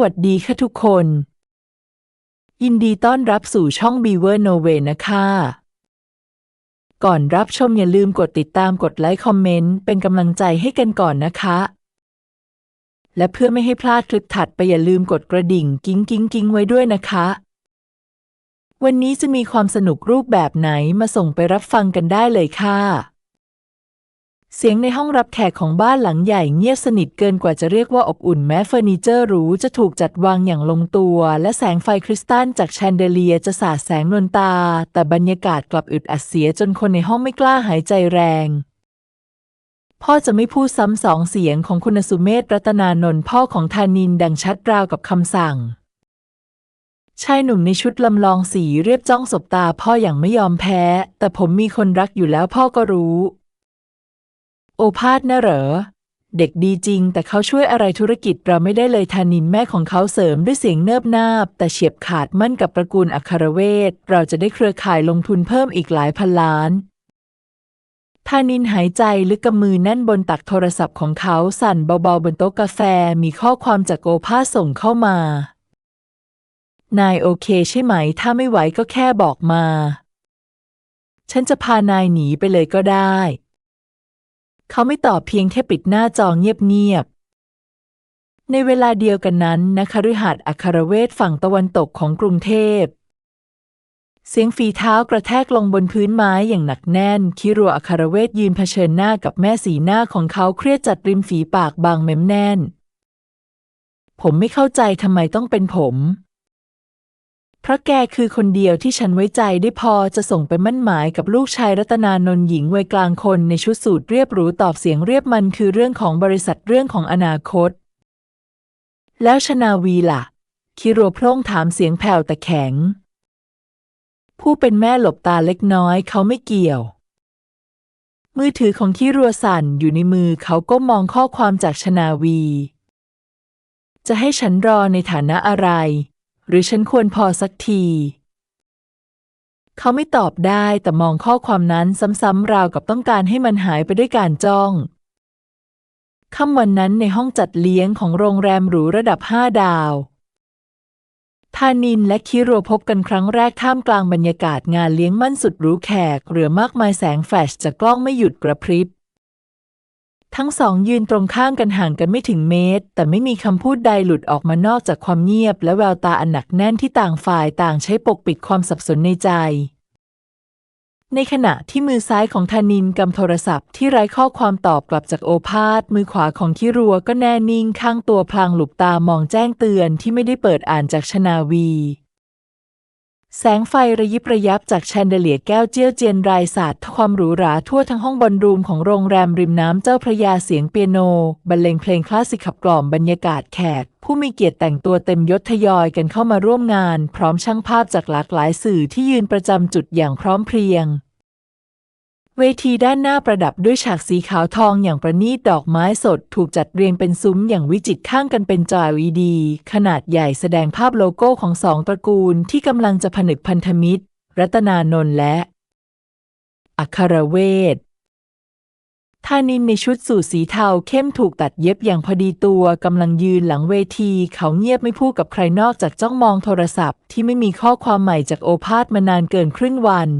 วัสดีค่ะทุกคน ยินดีต้อนรับสู่ช่อง Beaver No Way นะคะ ก่อนรับชมอย่าลืมกดติดตามกดไลค์คอมเมนต์เป็นกำลังใจให้กันก่อนนะคะ และเพื่อไม่ให้พลาดคลิปถัดไปอย่าลืมกดกระดิ่งกิ้งกิ้งกิ้งไว้ด้วยนะคะ วันนี้จะมีความสนุกรูปแบบไหนมาส่งไปรับฟังกันได้เลยค่ะ เสียงในห้องรับแขกของบ้านหลังใหญ่เงียบสนิทเกินกว่าจะเรียกว่าอบอุ่นแม้เฟอร์นิเจอร์หรูจะถูกจัดวางอย่างลงตัว และแสงไฟคริสตัลจากแชนเดเลียจะสาดแสงนวลตา แต่บรรยากาศกลับอึดอัดเสียจนคนในห้องไม่กล้าหายใจแรง พ่อจะไม่พูดซ้ำสองเสียงของคุณสุเมธรัตนานนท์พ่อของธานินดังชัดราวกับคำสั่ง ชายหนุ่มในชุดลำลองสีเรียบจ้องสบตาพ่ออย่างไม่ยอมแพ้ แต่ผมมีคนรักอยู่แล้วพ่อก็รู้ โอภาสนะเหรอ เด็กดีจริง แต่เขาช่วยอะไรธุรกิจเราไม่ได้เลยธานินแม่ของเขาเสริมด้วยเสียงเนิบนาบ แต่เฉียบขาดมั่นกับตระกูลอัครเวท เราจะได้เครือข่ายลงทุนเพิ่มอีกหลายพันล้านธานินหายใจลึกกำมือแน่นบนตักโทรศัพท์ของเขาสั่นเบาๆบนโต๊ะกาแฟมีข้อความจากโอภาสส่งเข้ามานายโอเคใช่ไหม ถ้าไม่ไหวก็แค่บอกมา ฉันจะพานายหนีไปเลยก็ได้ เขาไม่ตอบเพียงแค่ปิดหน้าจอเงียบๆ ในเวลาเดียวกันนั้นณคฤหาสน์อัครเวทฝั่งตะวันตกของกรุงเทพ เสียงฝีเท้ากระแทกลงบนพื้นไม้อย่างหนักแน่น คิรัวอัครเวทยืนเผชิญหน้ากับแม่สีหน้าของเขาเครียดจัดริมฝีปากบางเม้มแน่น ผมไม่เข้าใจทำไมต้องเป็นผม เพราะแกคือคนเดียวที่ฉันไว้ใจได้พอจะส่งไปมั่นหมายกับลูกชายรัตนานนท์หญิงวัยกลางคนในชุดสูทเรียบหรูตอบเสียงเรียบมันคือเรื่องของบริษัทเรื่องของอนาคต แล้วชนาวีล่ะ คิรัวโพร่งถามเสียงแผ่วแต่แข็ง ผู้เป็นแม่หลบตาเล็กน้อยเขาไม่เกี่ยว มือถือของคิรัวสั่นอยู่ในมือเขาก็มองข้อความจากชนาวี จะให้ฉันรอในฐานะอะไร หรือฉันควรพอสักที เขาไม่ตอบได้แต่มองข้อความนั้นซ้ำๆราวกับต้องการให้มันหายไปด้วยการจ้องค่ำวันนั้นในห้องจัดเลี้ยงของโรงแรมหรูระดับห้าดาวธานินและคิโรพบกันครั้งแรกท่ามกลางบรรยากาศงานเลี้ยงมั่นสุดหรูแขก เหลือมากมายแสงแฟลชจากกล้องไม่หยุดกระพริบ ทั้งสองยืนตรงข้างกันห่างกันไม่ถึงเมตร แต่ไม่มีคำพูดใดหลุดออกมานอกจากความเงียบ และแววตาอันหนักแน่นที่ต่างฝ่ายต่างใช้ปกปิดความสับสนในใจ ในขณะที่มือซ้ายของธนินกำโทรศัพท์ที่ไร้ข้อความตอบกลับจากโอภาสมือขวาของคิรัวก็แน่นิ่งข้างตัวพลางหลุบตามองแจ้งเตือนที่ไม่ได้เปิดอ่านจากชนาวี แสงไฟระยิบระยับจากแชนเดเลียแก้วเจี้ยวเจียนรายศาสตร์ความหรูหราทั่วทั้งห้องบอลรูมของโรงแรมริมน้ำเจ้าพระยาเสียงเปียโน บรรเลงเพลงคลาสสิกขับกล่อมบรรยากาศแขก ผู้มีเกียรติแต่งตัวเต็มยศทยอยกันเข้ามาร่วมงาน พร้อมช่างภาพจากหลากหลายสื่อที่ยืนประจำจุดอย่างพร้อมเพรียง เวทีด้านหน้าประดับด้วยฉากสีขาวทองอย่างประณีตดอกไม้สดถูกจัดเรียงเป็นซุ้มอย่างวิจิตรข้างกันเป็นจอ LED ขนาดใหญ่แสดงภาพโลโก้ของสองตระกูลที่กำลังจะผนึกพันธมิตร รัตนานนท์และ อัครเวทธานินในชุดสูทสีเทาเข้มถูกตัดเย็บอย่างพอดีตัวกำลังยืนหลังเวที เขาเงียบไม่พูดกับใครนอกจากจ้องมองโทรศัพท์ที่ไม่มีข้อความใหม่จากโอภาสมานานเกินครึ่งวัน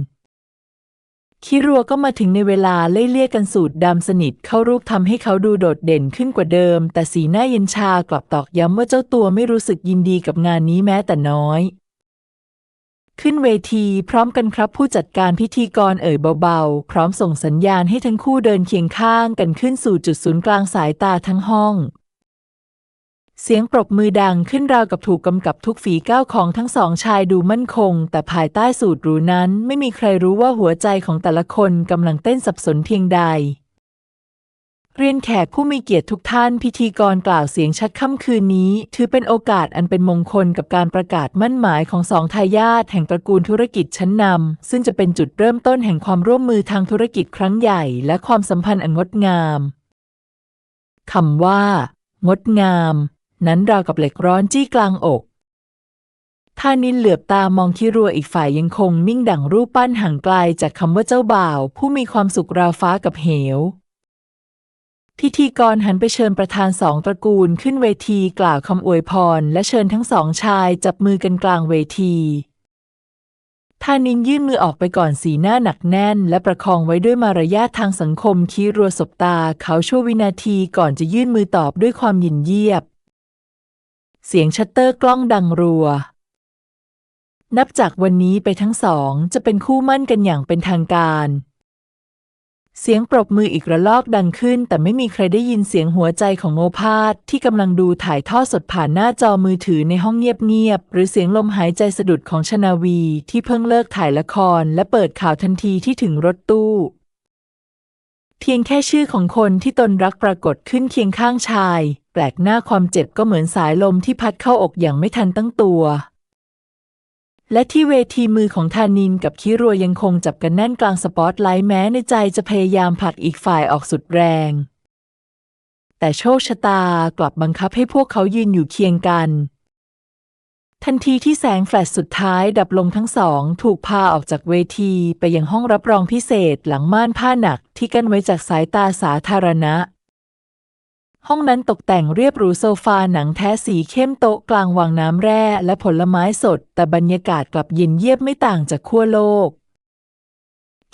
คิรัวก็มาถึงในเวลาเล่ยเลี่ยกันสูตรดำสนิทเข้ารูปทำให้เขาดูโดดเด่นขึ้นกว่าเดิม แต่สีหน้าเย็นชากลับตอกย้ำว่าเจ้าตัวไม่รู้สึกยินดีกับงานนี้แม้แต่น้อย ขึ้นเวทีพร้อมกันครับผู้จัดการพิธีกรเอ่ยเบาๆ พร้อมส่งสัญญาณให้ทั้งคู่เดินเคียงข้างกันขึ้นสู่จุดศูนย์กลางสายตาทั้งห้อง เสียงปรบมือดังขึ้นราวกับถูกกำกับทุกฝีก้าวของทั้งสองชายดูมั่นคง แต่ภายใต้สูตรหรูนั้นไม่มีใครรู้ว่าหัวใจของแต่ละคนกำลังเต้นสับสนเพียงใด เรียนแขกผู้มีเกียรติทุกท่านพิธีกรกล่าวเสียงชัดค่ำคืนนี้ ถือเป็นโอกาสอันเป็นมงคลกับการประกาศมั่นหมายของสองทายาทแห่งตระกูลธุรกิจชั้นนำซึ่งจะเป็นจุดเริ่มต้นแห่งความร่วมมือทางธุรกิจครั้งใหญ่ และความสัมพันธ์อันงดงามคำว่างดงาม นั้นราวกับเหล็กร้อนจี้กลางอกท่านินเหลือบตามองคิรัวอีกฝ่ายยังคงนิ่งดั่งรูปปั้นห่างไกลจากคำว่าเจ้าบ่าว ผู้มีความสุขราวฟ้ากับเหว พิธีกรหันไปเชิญประธานสองตระกูลขึ้นเวทีกล่าวคำอวยพร และเชิญทั้งสองชายจับมือกันกลางเวทีทานินยื่นมือออกไปก่อนสีหน้าหนักแน่น และประคองไว้ด้วยมารยาททางสังคมคีรัวสบตาเขาชั่ววินาทีก่อนจะยื่นมือตอบด้วยความยินเยียบ เสียงชัตเตอร์กล้องดังรัว นับจากวันนี้ไปทั้งสองจะเป็นคู่มั่นกันอย่างเป็นทางการ เสียงปรบมืออีกระลอกดังขึ้น แต่ไม่มีใครได้ยินเสียงหัวใจของโอภาสที่กำลังดูถ่ายทอดสดผ่านหน้าจอมือถือในห้องเงียบๆหรือเสียงลมหายใจสะดุดของชนาวีที่เพิ่งเลิกถ่ายละครและเปิดข่าวทันทีที่ถึงรถตู้เพียงแค่ชื่อของคนที่ตนรักปรากฏขึ้นเคียงข้างชาย แปลกหน้าความเจ็บก็เหมือนสายลมที่พัดเข้าอกอย่างไม่ทันตั้งตัว และที่เวทีมือของธานินกับคิรัวยังคงจับกันแน่นกลางสปอตไลท์แม้ในใจจะพยายามผลักอีกฝ่ายออกสุดแรง แต่โชคชะตากลับบังคับให้พวกเขายืนอยู่เคียงกัน ทันทีที่แสงแฟลชสุดท้ายดับลงทั้งสอง ถูกพาออกจากเวทีไปยังห้องรับรองพิเศษหลังม่านผ้าหนักที่กั้นไว้จากสายตาสาธารณะ ห้องนั้นตกแต่งเรียบหรูโซฟาหนังแท้สีเข้มโต๊ะกลางวางน้ำแร่และผลไม้สด แต่บรรยากาศกลับเย็นเยียบไม่ต่างจากขั้วโลก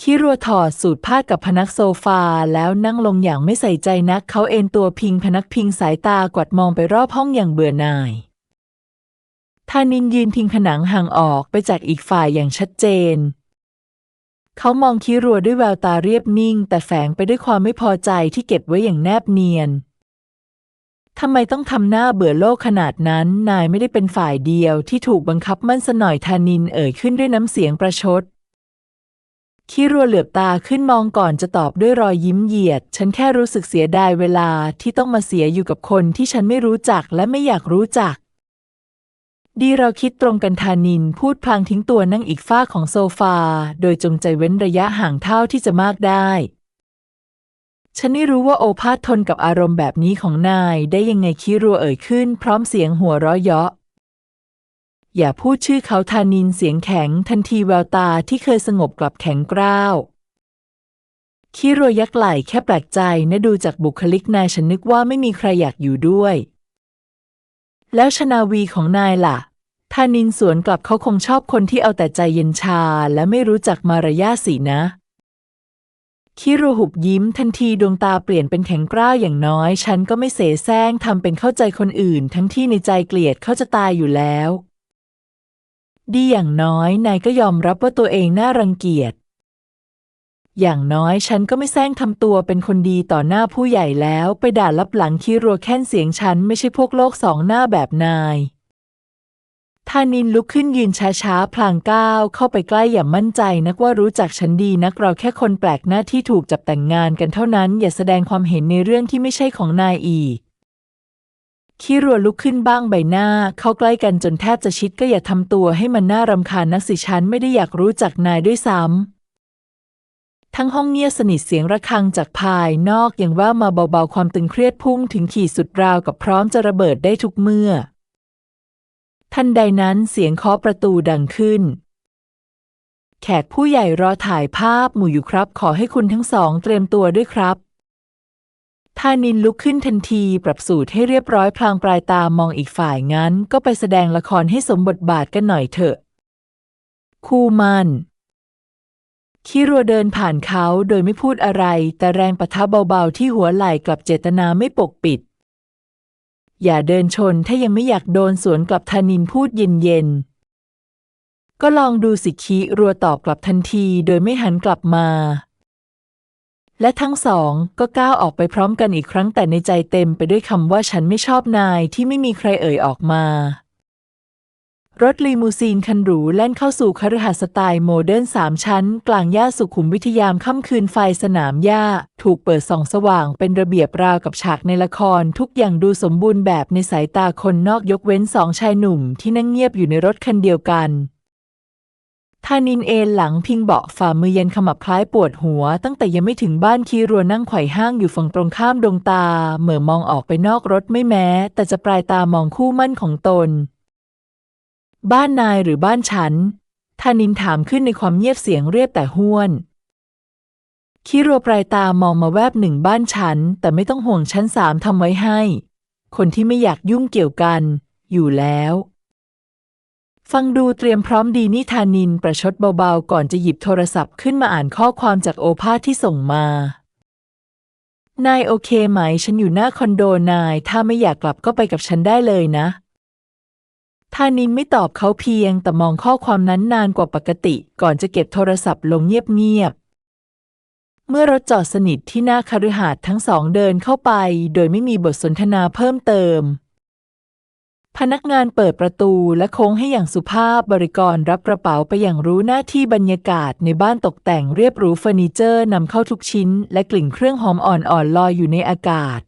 คิรัวถอดสูตรผ้ากับพนักโซฟาแล้วนั่งลงอย่างไม่ใส่ใจนัก เขาเอนตัวพิงพนักพิงสายตากวาดมองไปรอบห้องอย่างเบื่อหน่ายทานินยืนพิงผนังห่างออกไปจากอีกฝ่ายอย่างชัดเจน เขามองคิรัวด้วยแววตาเรียบนิ่ง แต่แฝงไปด้วยความไม่พอใจที่เก็บไว้อย่างแนบเนียน ทำไมต้องทำหน้าเบื่อโลกขนาดนั้น นายไม่ได้เป็นฝ่ายเดียวที่ถูกบังคับมั่นสนอยทานินเอ่ยขึ้นด้วยน้ำเสียงประชดคิรัวเหลือบตาขึ้นมองก่อนจะตอบด้วยรอยยิ้มเหยียด ฉันแค่รู้สึกเสียดายเวลาที่ต้องมาเสียอยู่กับคนที่ฉันไม่รู้จักและไม่อยากรู้จัก ดีเราคิดตรงกันทานินพูดพลางทิ้งตัวนั่งอีกฝ้าของโซฟา โดยจงใจเว้นระยะห่างเท่าที่จะมากได้ ฉันไม่รู้ว่าโอภาสทนกับอารมณ์แบบนี้ของนายได้ยังไงคิรัวเอ่ยขึ้น พร้อมเสียงหัวเราะเยาะ อย่าพูดชื่อเขาทานินเสียงแข็งทันทีแววตาที่เคยสงบกลับแข็งกร้าวคิรัวยักไหล่แค่แปลกใจนะดูจากบุคลิกนายฉันนึกว่าไม่มีใครอยากอยู่ด้วย แล้วชนาวีของนายล่ะทานินสวนกลับเขาคงชอบคนที่เอาแต่ใจเย็นชาและไม่รู้จักมารยาสินะ คิรัวหุบยิ้มทันทีดวงตาเปลี่ยนเป็นแข็งกร้าวอย่างน้อย ฉันก็ไม่เสแสร้งทำเป็นเข้าใจคนอื่น ทั้งที่ในใจเกลียดเขาจะตายอยู่แล้ว ดีอย่างน้อยนายก็ยอมรับว่าตัวเองน่ารังเกียจ อย่างน้อยฉันก็ไม่แซงทำตัวเป็นคนดีต่อหน้าผู้ใหญ่แล้ว ไปด่าลับหลังคีรัวแค้นเสียงฉันไม่ใช่พวกโลกสองหน้าแบบนาย ทานินลุกขึ้นยืนช้าๆ พลางก้าวเข้าไปใกล้อย่างมั่นใจนักว่ารู้จักฉันดีนักเราแค่คนแปลกหน้าที่ถูกจับแต่งงานกันเท่านั้น อย่าแสดงความเห็นในเรื่องที่ไม่ใช่ของนายอีกคิรัวลุกขึ้นบ้างใบหน้า เข้าใกล้กันจนแทบจะชิดก็อย่าทำตัวให้มันน่ารำคาญนักสิฉันไม่ได้อยากรู้จักนายด้วยซ้ำทั้งห้องเงียบสนิทเสียงระฆังจากภายนอกอยังว่ามาเบาๆความตึงเครียดพุ่งถึงขีดสุดราวกับพร้อมจะระเบิดได้ทุกเมื่อ ทันใดนั้นเสียงเคาะประตูดังขึ้น แขกผู้ใหญ่รอถ่ายภาพหมู่อยู่ครับ ขอให้คุณทั้งสองเตรียมตัวด้วยครับทานินลุกขึ้นทันทีปรับสูตรให้เรียบร้อยพลางปลายตามองอีกฝ่ายงั้น ก็ไปแสดงละครให้สมบทบาทกันหน่อยเถอะ คู่มันคิรัวเดินผ่านเขาโดยไม่พูดอะไร แต่แรงปะทะเบาๆที่หัวไหล่กลับเจตนาไม่ปกปิด อย่าเดินชนถ้ายังไม่อยากโดนสวนกลับธนินพูดเย็นๆ ก็ลองดูสิคิรัวตอบกลับทันทีโดยไม่หันกลับมา และทั้งสองก็ก้าวออกไปพร้อมกันอีกครั้งแต่ในใจเต็มไปด้วยคำว่าฉันไม่ชอบนายที่ไม่มีใครเอ่ยออกมา รถลีมูซีนคันหรูแล่นเข้าสู่คฤหาสน์สไตล์โมเดิร์นสามชั้น กลางย่าสุขุมวิทยามค่ำคืนไฟสนามหญ้า ถูกเปิดส่องสว่างเป็นระเบียบราวกับฉากในละคร ทุกอย่างดูสมบูรณ์แบบในสายตาคนนอกยกเว้นสองชายหนุ่มที่นั่งเงียบอยู่ในรถคันเดียวกันทานินเอนหลังพิงเบาะฝ่ามือเย็นขมับคล้ายปวดหัว ตั้งแต่ยังไม่ถึงบ้านคีรัวนั่งไขว่ห้างอยู่ฝั่งตรงข้ามดวงตา เหม่อมองออกไปนอกรถไม่แม้ แต่จะปลายตามองคู่มั่นของตน บ้านนายหรือบ้านฉันทานินถามขึ้นในความเงียบเสียงเรียบแต่ห้วน คิรัวปลายตามองมาแวบหนึ่งบ้านฉัน แต่ไม่ต้องห่วงชั้นสามทำไว้ให้ คนที่ไม่อยากยุ่งเกี่ยวกัน อยู่แล้ว ฟังดูเตรียมพร้อมดีนี่ธานินประชดเบาๆ ก่อนจะหยิบโทรศัพท์ขึ้นมาอ่านข้อความจากโอภาสที่ส่งมานายโอเคไหม ฉันอยู่หน้าคอนโดนาย ถ้าไม่อยากกลับก็ไปกับฉันได้เลยนะ ธานินไม่ตอบเขาเพียง แต่มองข้อความนั้นนานกว่าปกติ ก่อนจะเก็บโทรศัพท์ลงเงียบๆ เมื่อรถจอดสนิทที่หน้าคฤหาสน์ทั้งสองเดินเข้าไป โดยไม่มีบทสนทนาเพิ่มเติม พนักงานเปิดประตูและโค้งให้อย่างสุภาพบริกรรับกระเป๋าไปอย่างรู้หน้าที่บรรยากาศในบ้านตกแต่งเรียบหรูเฟอร์นิเจอร์นำเข้าทุกชิ้น และกลิ่นเครื่องหอมอ่อนๆลอยอยู่ในอากาศ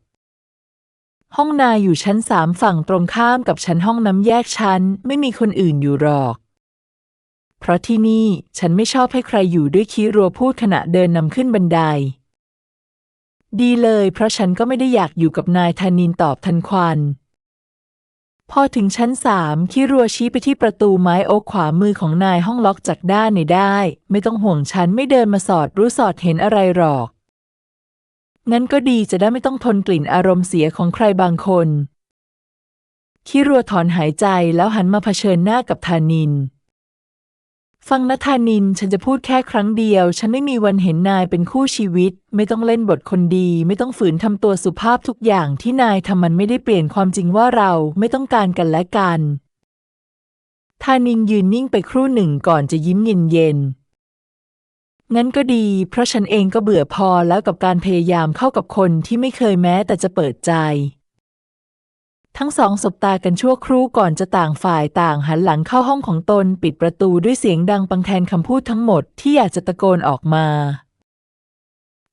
ห้องนาอยู่ชั้นสามฝั่งตรงข้ามกับชั้นห้องน้ำแยกชั้น ไม่มีคนอื่นอยู่หรอก เพราะที่นี่ฉันไม่ชอบให้ใครอยู่ด้วยคิรัวพูดขณะเดินนำขึ้นบันได ดีเลย เพราะฉันก็ไม่ได้อยากอยู่กับนายธานินตอบทันควัน พอถึงชั้นสามคิรัวชี้ไปที่ประตูไม้โอ๊กขวามือของนายห้องล็อกจากด้านในได้ ไม่ต้องห่วงฉันไม่เดินมาสอดรู้สอดเห็นอะไรหรอก งั้นก็ดีจะได้ไม่ต้องทนกลิ่นอารมณ์เสียของใครบางคนคิรัวถอนหายใจแล้วหันมาเผชิญหน้ากับธานิน ฟังนะธานิน ฉันจะพูดแค่ครั้งเดียว ฉันไม่มีวันเห็นนายเป็นคู่ชีวิต ไม่ต้องเล่นบทคนดี ไม่ต้องฝืนทำตัวสุภาพทุกอย่างที่นายทำมันไม่ได้เปลี่ยนความจริงว่าเราไม่ต้องการกันและกันธานินยืนนิ่งไปครู่หนึ่งก่อนจะยิ้มเย็นเย็นๆ งั้นก็ดี เพราะฉันเองก็เบื่อพอแล้วกับการพยายามเข้ากับคนที่ไม่เคยแม้แต่จะเปิดใจ ทั้งสองสบตากันชั่วครู่ก่อนจะต่างฝ่ายต่างหันหลังเข้าห้องของตนปิดประตูด้วยเสียงดังปังแทนคำพูดทั้งหมดที่อยากจะตะโกนออกมา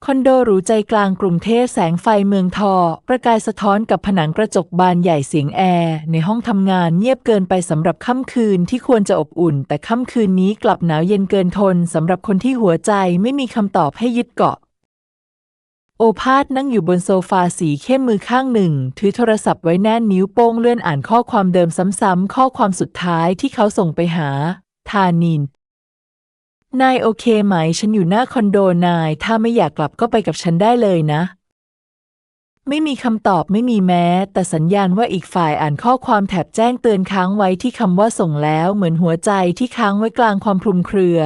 คอนโดหรูใจกลางกรุงเทพแสงไฟเมืองทอ ประกายสะท้อนกับผนังกระจกบานใหญ่เสียงแอร์ในห้องทำงานเงียบเกินไปสำหรับค่ำคืนที่ควรจะอบอุ่น แต่ค่ำคืนนี้กลับหนาวเย็นเกินทนสำหรับคนที่หัวใจไม่มีคำตอบให้ยึดเกาะ โอภาสนั่งอยู่บนโซฟาสีเข้มมือข้างหนึ่ง ถือโทรศัพท์ไว้แน่นนิ้วโป้งเลื่อนอ่านข้อความเดิมซ้ำๆข้อความสุดท้ายที่เขาส่งไปหา ธานิน นายโอเคไหม ฉันอยู่หน้าคอนโดนาย ถ้าไม่อยากกลับก็ไปกับฉันได้เลยนะ ไม่มีคำตอบไม่มีแม้ แต่สัญญาณว่าอีกฝ่ายอ่านข้อความแถบแจ้งเตือนค้างไว้ที่คำว่าส่งแล้ว เหมือนหัวใจที่ค้างไว้กลางความคลุมเครือ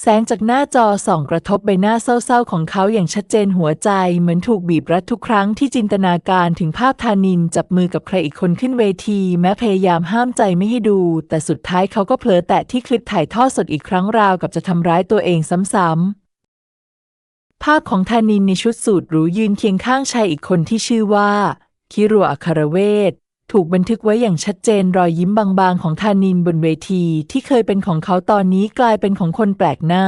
แสงจากหน้าจอส่องกระทบใบหน้าเศร้าๆ ของเขาอย่างชัดเจนหัวใจ เหมือนถูกบีบรัดทุกครั้งที่จินตนาการถึงภาพธานินจับมือกับใครอีกคนขึ้นเวที แม้พยายามห้ามใจไม่ให้ดู แต่สุดท้ายเขาก็เผลอแตะที่คลิปถ่ายทอดสดอีกครั้งราวกับจะทำร้ายตัวเองซ้ำๆภาพของธานินในชุดสูทหรูยืนเคียงข้างชายอีกคนที่ชื่อว่า คิรัวอัคารเวท ถูกบันทึกไว้อย่างชัดเจนรอยยิ้มบางๆ ของธานินบนเวทีที่เคยเป็นของเขาตอนนี้กลายเป็นของคนแปลกหน้า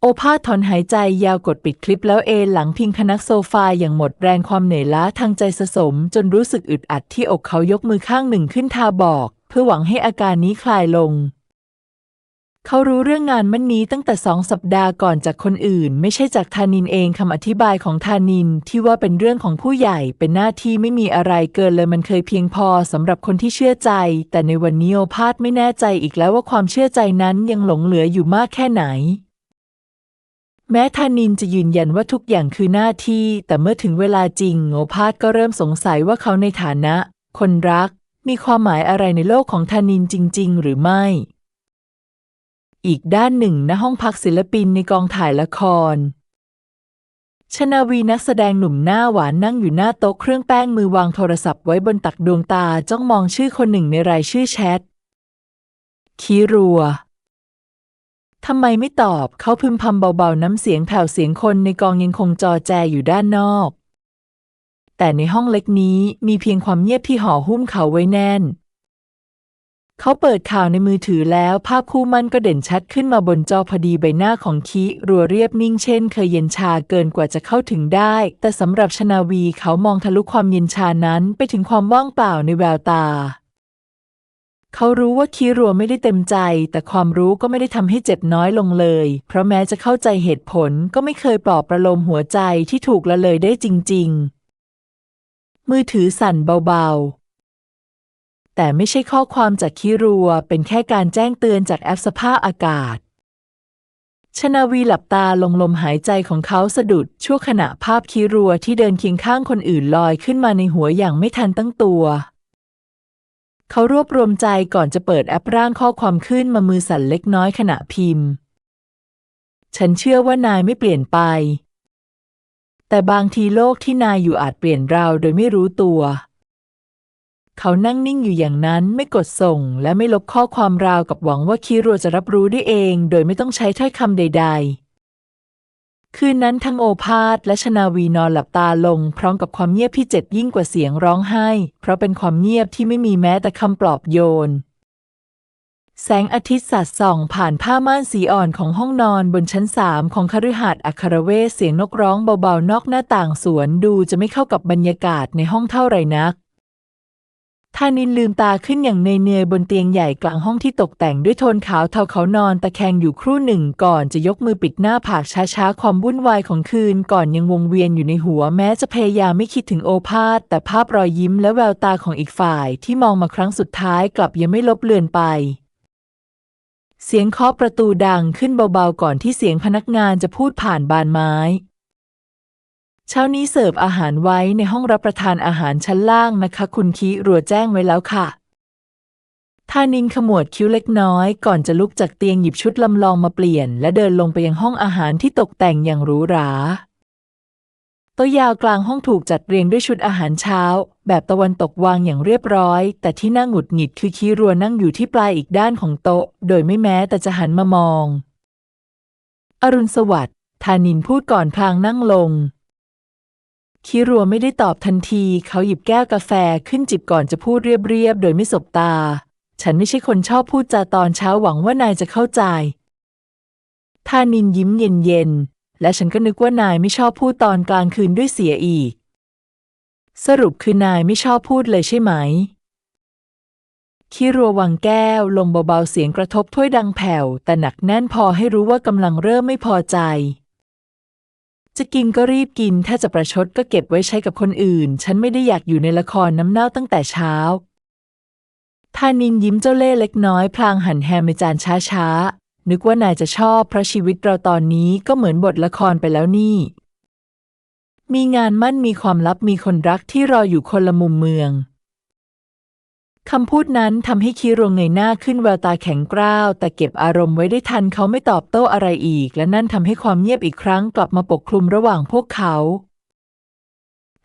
โอภาสถอนหายใจยาวกดปิดคลิปแล้วเอนหลังพิงพนักโซฟาอย่างหมดแรงความเหนื่อยล้าทางใจสะสม จนรู้สึกอึดอัดที่อกเขายกมือข้างหนึ่งขึ้นทาบอก เพื่อหวังให้อาการนี้คลายลง เขารู้เรื่องงานมันนี้ตั้งแต่สองสัปดาห์ก่อนจากคนอื่น ไม่ใช่จากธานินเองคำอธิบายของธานินที่ว่าเป็นเรื่องของผู้ใหญ่เป็นหน้าที่ไม่มีอะไรเกินเลยมันเคยเพียงพอสำหรับคนที่เชื่อใจ แต่ในวันนี้โอภาสไม่แน่ใจอีกแล้วว่าความเชื่อใจนั้นยังหลงเหลืออยู่มากแค่ไหน แม้ธานินจะยืนยันว่าทุกอย่างคือหน้าที่ แต่เมื่อถึงเวลาจริงโอภาสก็เริ่มสงสัยว่าเขาในฐานะ คนรัก มีความหมายอะไรในโลกของธานินจริง ๆ หรือไม่ อีกด้านหนึ่งณห้องพักศิลปินในกองถ่ายละคร ชนาวีนักแสดงหนุ่มหน้าหวานนั่งอยู่หน้าโต๊ะเครื่องแป้งมือวางโทรศัพท์ไว้บนตักดวงตาจ้องมองชื่อคนหนึ่งในรายชื่อแชท คีรัว ทำไมไม่ตอบเขาพึมพำเบาๆน้ำเสียงแผ่วเสียงคนในกองยังคงจอแจอยู่ด้านนอก แต่ในห้องเล็กนี้มีเพียงความเงียบที่ห่อหุ้มเขาไว้แน่น เขาเปิดข่าวในมือถือแล้ว ภาพคู่มั่นก็เด่นชัดขึ้นมาบนจอพอดีใบหน้าของคิรัวเรียบนิ่งเช่น เคยเย็นชาเกินกว่าจะเข้าถึงได้ แต่สำหรับชนาวีเขามองทะลุความเย็นชานั้นไปถึงความว่างเปล่าในแววตา เขารู้ว่าคีรัวไม่ได้เต็มใจ แต่ความรู้ก็ไม่ได้ทำให้เจ็บน้อยลงเลย เพราะแม้จะเข้าใจเหตุผลก็ไม่เคยปลอบประโลมหัวใจที่ถูกละเลยได้จริง ๆ มือถือสั่นเบาๆ แต่ไม่ใช่ข้อความจากคีรัว เป็นแค่การแจ้งเตือนจากแอปสภาพอากาศ ชนาวีหลับตาลงลมหายใจของเขาสะดุดชั่วขณะภาพคีรัวที่เดินเคียงข้างคนอื่นลอยขึ้นมาในหัวอย่างไม่ทันตั้งตัว เขารวบรวมใจก่อนจะเปิดแอปร่างข้อความขึ้นมามือสั่นเล็กน้อยขณะพิมพ์ ฉันเชื่อว่านายไม่เปลี่ยนไป แต่บางทีโลกที่นายอยู่อาจเปลี่ยนเราโดยไม่รู้ตัว เขานั่งนิ่งอยู่อย่างนั้นไม่กดส่ง และไม่ลบข้อความราวกับหวังว่าคิรัวจะรับรู้ได้เอง โดยไม่ต้องใช้ถ้อยคำใด ๆ คืนนั้นทั้งโอภาสและชนาวีนอนหลับตาลง พร้อมกับความเงียบที่เจ็บยิ่งกว่าเสียงร้องไห้ เพราะเป็นความเงียบที่ไม่มีแม้แต่คำปลอบโยน แสงอาทิตย์สาดส่องผ่านผ้าม่านสีอ่อนของห้องนอนบนชั้นสามของคฤหาสน์อัครเวศเสียงนกร้องเบาๆนอกหน้าต่างสวนดูจะไม่เข้ากับบรรยากาศในห้องเท่าไรนัก ทานินลืมตาขึ้นอย่างเนยๆบนเตียงใหญ่กลางห้องที่ตกแต่งด้วยโทนขาวเทาเขานอนตะแคงอยู่ครู่หนึ่งก่อนจะยกมือปิดหน้าผากช้าๆ ความวุ่นวายของคืนก่อนยังวงเวียนอยู่ในหัวแม้จะพยายามไม่คิดถึงโอภาสแต่ภาพรอยยิ้มและแววตาของอีกฝ่ายที่มองมาครั้งสุดท้ายกลับยังไม่ลบเลือนไป เสียงเคาะประตูดังขึ้นเบาๆก่อนที่เสียงพนักงานจะพูดผ่านบานไม้ เช้านี้เสิร์ฟอาหารไว้ในห้องรับประทานอาหารชั้นล่างนะคะ คุณคิรัวแจ้งไว้แล้วค่ะทานินขมวดคิ้วเล็กน้อย ก่อนจะลุกจากเตียงหยิบชุดลำลองมาเปลี่ยน และเดินลงไปยังห้องอาหารที่ตกแต่งอย่างหรูหราโต๊ะยาวกลางห้องถูกจัดเรียงด้วยชุดอาหารเช้า แบบตะวันตกวางอย่างเรียบร้อย แต่ที่น่าหงุดหงิดคือคิรัวนั่งอยู่ที่ปลายอีกด้านของโต๊ะ โดยไม่แม้แต่จะหันมามอง อรุณสวัสดิ์ทานินพูดก่อนพลางนั่งลง คิรัวไม่ได้ตอบทันที เขาหยิบแก้วกาแฟขึ้นจิบก่อนจะพูดเรียบๆ โดยไม่สบตา ฉันไม่ใช่คนชอบพูดจาตอนเช้าหวังว่านายจะเข้าใจ ทานินยิ้มเย็นๆ และฉันก็นึกว่านายไม่ชอบพูดตอนกลางคืนด้วยเสียอีก สรุปคือนายไม่ชอบพูดเลยใช่ไหม คิรัววางแก้ว ลงเบาๆ เสียงกระทบถ้วยดังแผ่ว แต่หนักแน่นพอให้รู้ว่ากำลังเริ่มไม่พอใจ จะกินก็รีบกิน ถ้าจะประชดก็เก็บไว้ใช้กับคนอื่น ฉันไม่ได้อยากอยู่ในละครน้ำเน่าตั้งแต่เช้าทานินยิ้มเจ้าเล่ห์เล็กน้อย พลางหันแฮมในจานช้าๆ นึกว่านายจะชอบเพราะชีวิตเราตอนนี้ก็เหมือนบทละครไปแล้วนี่ มีงานมั่นมีความลับมีคนรักที่รออยู่คนละมุมเมือง คำพูดนั้นทำให้คิรงเงยหน้าขึ้นแววตาแข็งกร้าว แต่เก็บอารมณ์ไว้ได้ทันเขาไม่ตอบโต้อะไรอีก และนั่นทำให้ความเงียบอีกครั้งกลับมาปกคลุมระหว่างพวกเขา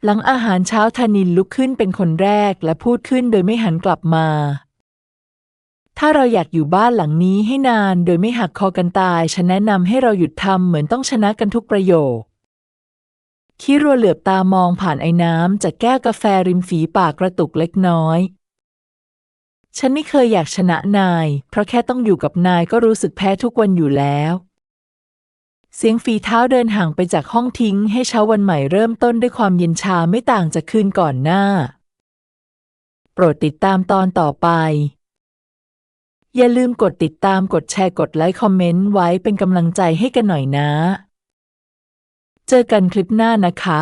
หลังอาหารเช้าธนินลุกขึ้นเป็นคนแรกและพูดขึ้นโดยไม่หันกลับมา ถ้าเราอยากอยู่บ้านหลังนี้ให้นานโดยไม่หักคอกันตาย ฉันแนะนำให้เราหยุดทำเหมือนต้องชนะกันทุกประโยคคิรัวเหลือบตามองผ่านไอ้น้ำจากแก้วกาแฟริมฝีปากกระตุกเล็กน้อย ฉันไม่เคยอยากชนะนาย เพราะแค่ต้องอยู่กับนายก็รู้สึกแพ้ทุกวันอยู่แล้ว เสียงฝีเท้าเดินห่างไปจากห้องทิ้ง ให้เช้าวันใหม่เริ่มต้นด้วยความเย็นชาไม่ต่างจากคืนก่อนหน้า โปรดติดตามตอนต่อไป อย่าลืมกดติดตามกดแชร์กดไลค์คอมเมนต์ไว้เป็นกำลังใจให้กันหน่อยนะ เจอกันคลิปหน้านะคะ